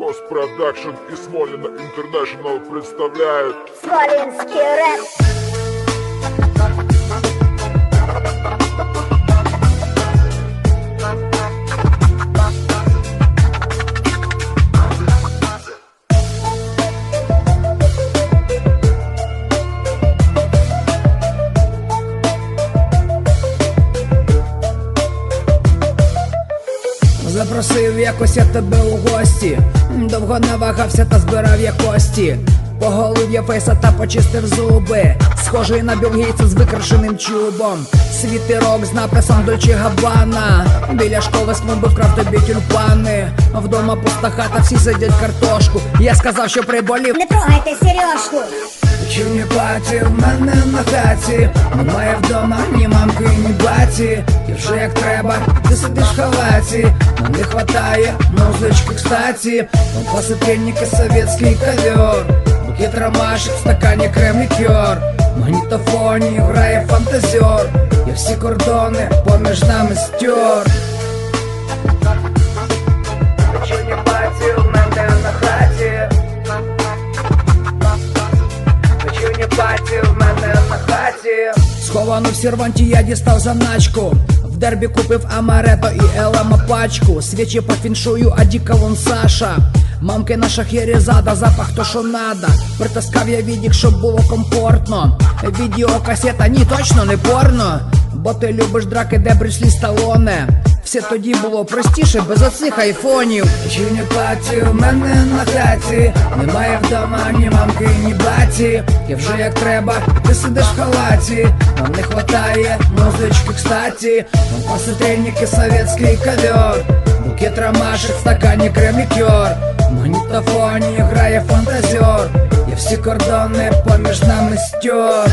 Госпродакшн и Смолина Интернешнл представляют Смолинский рэп. Запросив якось я тебе у гості, довго не вагався та збирав я кості. Поголив я фейса та почистив зуби, схожий на білгійця з викрашеним чубом. Світерок з написом Дольче Габана. Біля школи снуби вкрав тобі тюльпани. Вдома пуста хата, всі сидять картошку. Я сказав, що приболів. Не трогайте сережку. Чим паті в мене на хаті Немає вдома ні І вже як треба, ти сидиш в халаті. Нам не хватає музички, кстати. Он посыпельники, советский ковер. Букет ромашек, в стакані крем-лікер В магнітофоні грає фантазер. Я всі кордони поміж нами стер Сховано в серванті я дістав заначку. В дербі купив амарето і елема пачку. Свічі по фіншую, а діка вон Саша. Мамки на шахєрізада, запах то що надо. Притаскав я відік, щоб було комфортно. Відеокасета, ні, точно не порно. Бо ти любиш драки, де Брюслі Сталоне все тоді було простіше без оцих айфонів. Чи не паті в мене на хаті Немає вдома ні мамки, ні баті І вже як треба, ти сидиш в халаті. Нам не хватає музички, кстати. Нам посетельники, советский ковер Букет ромашек, стакані крем-лікер магнітофоні грає фантазер І всі кордони поміж нами стер